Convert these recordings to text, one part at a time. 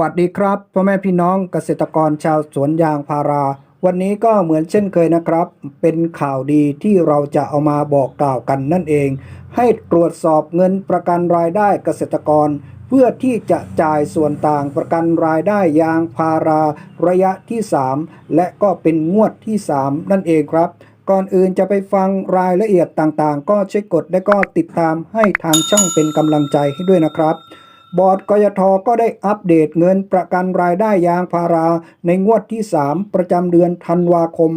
วัสดีครับพ่อแม่พี่น้องเกษตรกรชาวสวนยางพารา วันนี้ก็เหมือนเช่นเคยนะครับ เป็นข่าวดีที่เราจะเอามาบอกกล่าวกันนั่นเอง ให้ตรวจสอบเงินประกันรายได้เกษตรกร เพื่อที่จะจ่ายส่วนต่างประกันรายได้ยางพาราระยะที่ 3 และก็เป็นงวดที่ 3 นั่นเองครับก่อนอื่นจะไปฟังรายละเอียดต่างๆ ก็ช่วยกดและก็ติดตามให้ทางช่องเป็นกำลังใจให้ด้วยนะครับ บอร์ดกยทก็ได้อัปเดตเงินประกันรายได้ยางพาราในงวดที่ 3 ประจำเดือนธันวาคม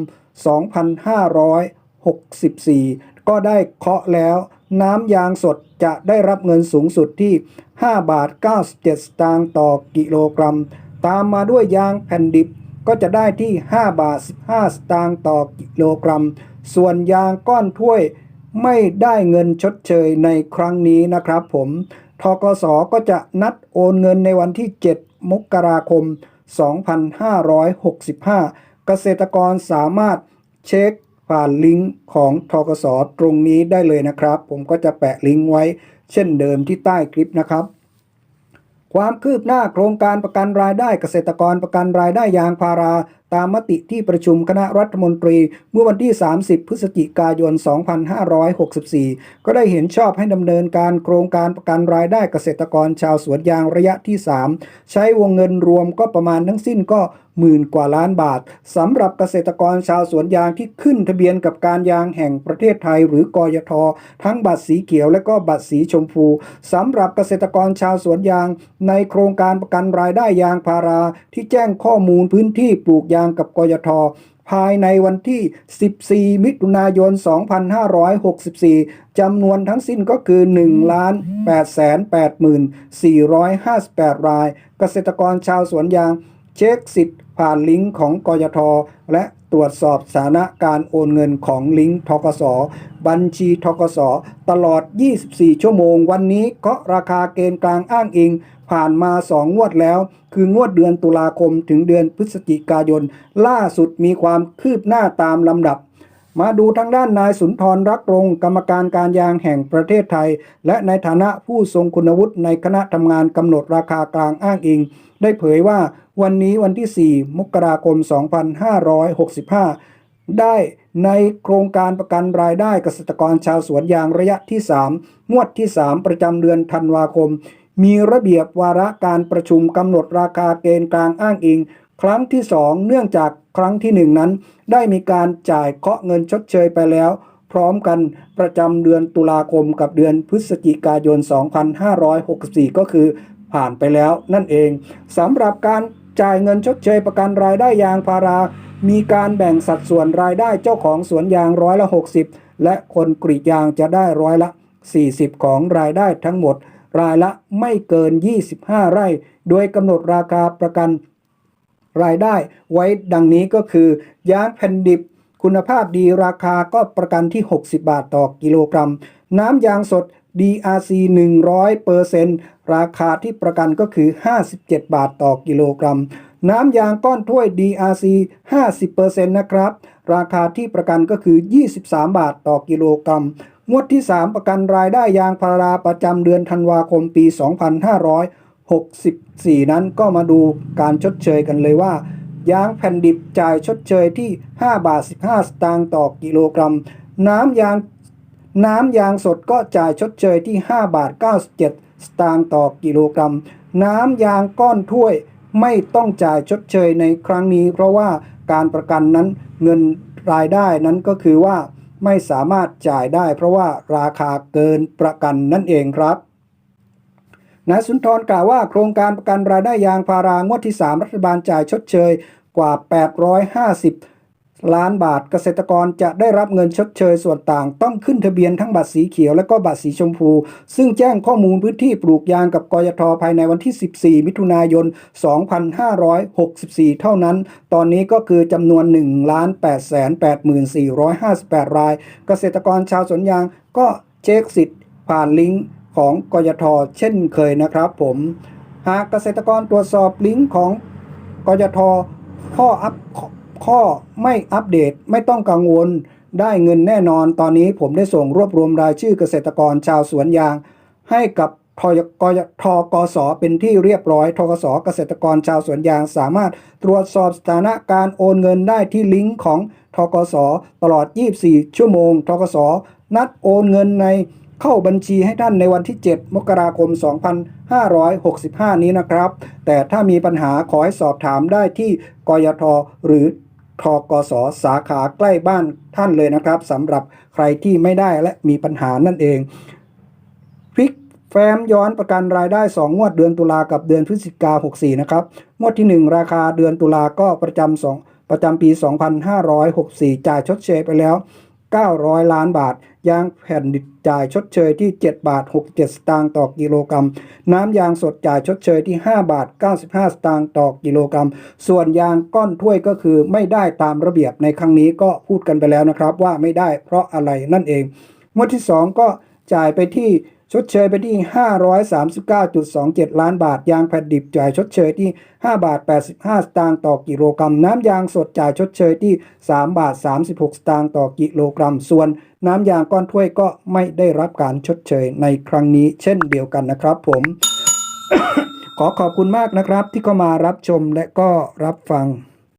2564 ก็ได้เคาะแล้ว น้ำยางสดจะได้รับเงินสูงสุดที่ 5 บาท 97 สตางค์ต่อกิโลกรัม ตามมาด้วยยางแผ่นดิบก็จะได้ที่ 5 บาท 15 สตางค์ต่อกิโลกรัม ส่วนยางก้อนถ้วยไม่ได้เงินชดเชยในครั้งนี้นะครับผม ทกสก็จะนัดโอนเงินในวันที่ 7 มกราคม 2565 เกษตรกรสามารถเช็คผ่านลิงก์ของทกสตรงนี้ได้เลยนะครับ ผมก็จะแปะลิงก์ไว้เช่นเดิมที่ใต้คลิปนะครับ ความคืบหน้าโครงการประกันรายได้เกษตรกรประกันรายได้ยางพาราตามมติที่ประชุมคณะรัฐมนตรีเมื่อวันที่ 30 พฤศจิกายน 2564 ก็ได้เห็นชอบให้ดำเนินการโครงการประกันรายได้เกษตรกรชาวสวนยางระยะที่ 3 ใช้วงเงินรวมก็ประมาณทั้งสิ้นก็หมื่นกว่าล้านบาทสำหรับเกษตรกรชาวสวนยางที่ขึ้นทะเบียนกับการยางแห่งประเทศไทย หรือกยท ทั้งบัตรสีเขียวและก็บัตรสีชมพูสำหรับเกษตรกรชาวสวนยาง ในโครงการประกันรายได้ยางพาราที่แจ้งข้อมูลพื้นที่ปลูกยางางกับกยทภายในวันที่ 14 มิถุนายน 2564 จำนวนทั้งสิ้นก็คือ 1,884,58 ราย เกษตรกรชาวสวนยาง เช็คสิทธิ์ ผ่านลิงก์ของกยท และตรวจสอบสถานะการโอนเงินของลิงก์ทกส บัญชีทกส ตลอด 24 ชั่วโมง วันนี้ก็ราคาเกณฑ์กลางอ้างอิง ผ่านมา 2 งวดแล้ว คืองวดเดือนตุลาคมถึงเดือนพฤศจิกายน ล่าสุดมีความคืบหน้าตามลำดับ มาดูทางด้านนายสุนทรรักรงกรรมการการยางแห่งประเทศไทย และในฐานะผู้ทรงคุณวุฒิในคณะทำงานกำหนดราคากลางอ้างอิง ได้เผยว่าวันนี้วันที่ 4 มกราคม 2565 ได้ในโครงการประกันรายได้เกษตรกรชาวสวนยางระยะที่ 3 งวดที่ 3 ประจำเดือนธันวาคม มีระเบียบวาระการประชุมกำหนดราคาเกณฑ์กลางอ้างอิง ครั้งที่ 2 เนื่องจากครั้งที่ 1 นั้น ได้มีการจ่ายเคาะเงินชดเชยไปแล้ว พร้อมกันประจำเดือนตุลาคมกับเดือนพฤศจิกายน 2564 ก็คือผ่านไปแล้วนั่นเองสำหรับการจ่ายเงินชดเชยประกันรายได้ยางพารา มีการแบ่งสัดส่วนรายได้เจ้าของสวนยางร้อยละ 60 และคนกรีดยางจะได้ร้อยละ 40 ของรายได้ทั้งหมด รายละไม่เกิน 25 ไร่ โดยกำหนดราคาประกัน รายได้ไว้ดังนี้ก็คือยางแผ่นดิบ คุณภาพดีราคาก็ประกันที่ 60 บาทต่อกิโลกรัม น้ำยางสด DRC 100%ราคาที่ประกันก็คือ 57 บาทต่อกิโลกรัม น้ำยางก้อนถ้วย DRC 50%นะครับ ราคาที่ประกันก็คือ 23 บาทต่อกิโลกรัม งวดที่ 3 ประกันรายได้ยางพาราประจำเดือนธันวาคมปี 64 นั้นก็มาดูการชดเชยกันเลยว่า ยางแผ่นดิบจ่ายชดเชยที่ 5 บาท 15 สตางค์ต่อกิโลกรัม น้ำยางน้ำยางสดก็จ่ายชดเชยที่ 5 บาท 97 สตางค์ต่อกิโลกรัม น้ำยางก้อนถ้วยไม่ต้องจ่ายชดเชยในครั้งนี้ เพราะว่าการประกันนั้นเงินรายได้นั้นก็คือว่าไม่สามารถจ่ายได้ เพราะว่าราคาเกินประกันนั่นเองครับ นายสุนทรกล่าวว่าโครงการประกันรายได้ยางพารางวดที่ 3 รัฐบาลจ่ายชดเชยกว่า 850 ล้านบาทเกษตรกรจะได้รับเงินชดเชยส่วนต่าง ต้องขึ้นทะเบียนทั้งบัตรสีเขียวและก็บัตรสีชมพู ซึ่งแจ้งข้อมูลพื้นที่ปลูกยางกับกยทภายในวันที่ 14 มิถุนายน 2564 เท่านั้น ตอนนี้ก็คือจำนวน 1 8 8 4 5 8ราย เกษตรกรชาวสวนยางก็เช็คสิทธิ์ผ่านลิงก์ ของกยทเช่นเคยนะครับผมหากเกษตรกรตรวจสอบลิงก์ของกยทข้ออัพข้อไม่อัปเดตไม่ต้องกังวลได้เงินแน่นอนตอนนี้ผมได้ส่งรวบรวมรายชื่อเกษตรกรชาวสวนยาง ให้กับทยกยทกสเป็นที่เรียบร้อยทกสเกษตรกรชาวสวนยางสามารถตรวจสอบสถานะการโอนเงินได้ที่ลิงก์ของทกสตลอด 24 ชั่วโมงทกสนัดโอนเงินใน เข้าบัญชีให้ท่านในวันที่ 7 มกราคม 2565 นี้นะครับ แต่ถ้ามีปัญหาขอให้สอบถามได้ที่กยทหรือทกสสาขาใกล้บ้านท่านเลยนะครับสำหรับใครที่ไม่ได้และมีปัญหานั่นเองพลิกแฟ้มย้อนประกันรายได้ 2 งวดเดือนตุลากับเดือนพฤศจิกา64 นะครับ งวดที่ 1 ราคาเดือนตุลาก็ประจำสองประจำปี 2564 จ่ายชดเชยไปแล้ว 900 ล้านบาท ยางแผ่นดิบจ่ายชดเชยที่ 7 บาท 67 สตางค์ต่อกิโลกรัม น้ำยางสดจ่ายชดเชยที่ 5 บาท 95 สตางค์ต่อกิโลกรัม ส่วนยางก้อนถ้วยก็คือไม่ได้ตามระเบียบในครั้งนี้ก็พูดกันไปแล้วนะครับว่าไม่ได้เพราะอะไรนั่นเองงวดที่ 2 ก็จ่ายไปที่ ชดเชยไปที่ 539.27 ล้านบาท ยางแผ่นดิบจ่ายชดเชยที่ 5 บาท 85 สตางค์ต่อกิโลกรัม น้ำยางสดจ่ายชดเชยที่ 3 บาท 36 สตางค์ต่อกิโลกรัม ส่วนน้ำยางก้อนถ้วยก็ไม่ได้รับการชดเชยในครั้งนี้ เช่นเดียวกันนะครับผม ขอขอบคุณมากนะครับที่เข้ามารับชมและก็รับฟัง